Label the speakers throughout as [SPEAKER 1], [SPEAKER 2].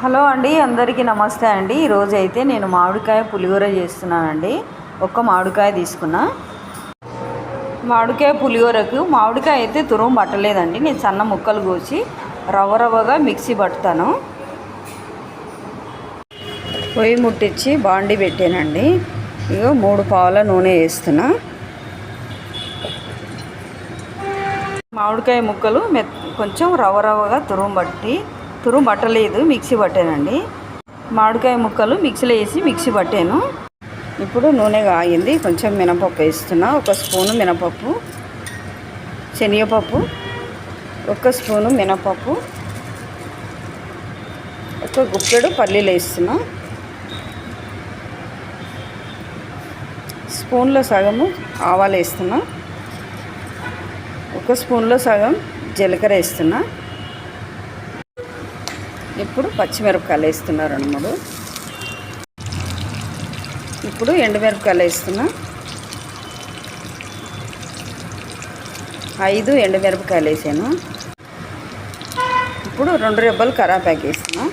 [SPEAKER 1] Hello అండి అందరికీ నమస్తే అండి. ఈరోజు అయితే నేను మామిడికాయ పులిహోర చేస్తున్నానండి. ఒక్క మామిడికాయ తీసుకున్నా. మామిడికాయ పులిహోరకు మామిడికాయ అయితే తురుము పట్టలేదండి. నేను సన్న ముక్కలు కోసి రవ్వ రవ్వగా మిక్సీ పడతాను పొయ్యి ముట్టించి బాండి పెట్టానండి. ఇగో మూడు పావుల నూనె వేస్తున్నా. మామిడికాయ ముక్కలు మె కొంచెం రవ్వ రవ్వగా తురుము బట్టి తురుము బట్టలేదు మిక్సీ పట్టానండి. మామిడికాయ ముక్కలు మిక్సీలో వేసి మిక్సీ పట్టాను. ఇప్పుడు నూనె కాగింది కొంచెం మినపప్పు వేస్తున్నా ఒక స్పూను మినపప్పు శనగపప్పు ఒక స్పూను మినపప్పు ఒక గుప్పెడు పల్లీలు వేస్తున్నా. స్పూన్లో సగము ఆవాలు వేస్తున్నా. ఒక స్పూన్లో సగం జీలకర్ర వేస్తున్నా. ఇప్పుడు పచ్చిమిరపకాయలు వేస్తున్నా రెండు మూడు ఇప్పుడు ఎండుమిరపకాయలు వేస్తున్నా. ఐదు ఎండుమిరపకాయలు వేసాను. ఇప్పుడు రెండు రెబ్బలు కరాపాకు వేస్తున్నా.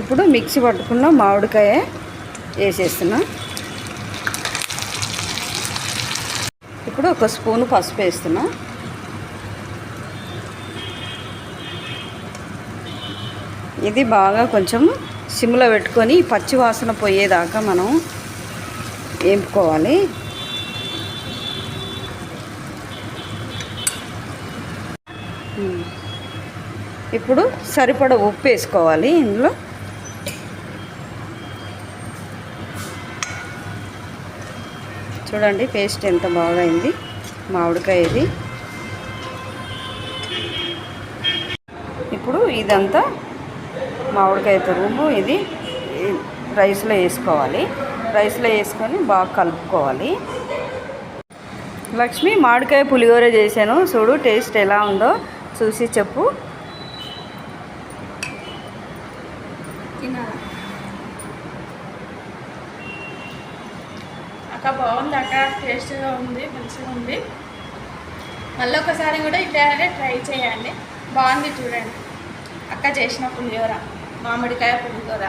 [SPEAKER 1] ఇప్పుడు మిక్సీ పట్టుకున్న మామిడికాయ వేసేస్తున్నా. ఇప్పుడు ఒక స్పూను పసుపు వేస్తున్నా. ఇది బాగా కొంచెం సిమ్లో పెట్టుకొని పచ్చి వాసన పోయేదాకా మనం వేపుకోవాలి ఇప్పుడు సరిపడ ఉప్పు వేసుకోవాలి ఇందులో. చూడండి పేస్ట్ ఎంత బాగా అయింది మామిడికాయ ఇది. ఇప్పుడు ఇదంతా మామిడికాయ తురుము ఇది రైస్లో వేసుకోవాలి. రైస్లో వేసుకొని బాగా కలుపుకోవాలి. లక్ష్మి మామిడికాయ పులిహోర చేశాను. చూడు టేస్ట్ ఎలా ఉందో చూసి చెప్పు.
[SPEAKER 2] అక్క బాగుంది అక్క. టేస్ట్గా ఉంది మంచిగా ఉంది. మళ్ళీ ఒకసారి కూడా ఇట్లానే ట్రై చేయండి. బాగుంది చూడండి. అక్క చేసిన పులిహోర. మామిడికాయ పులిహోర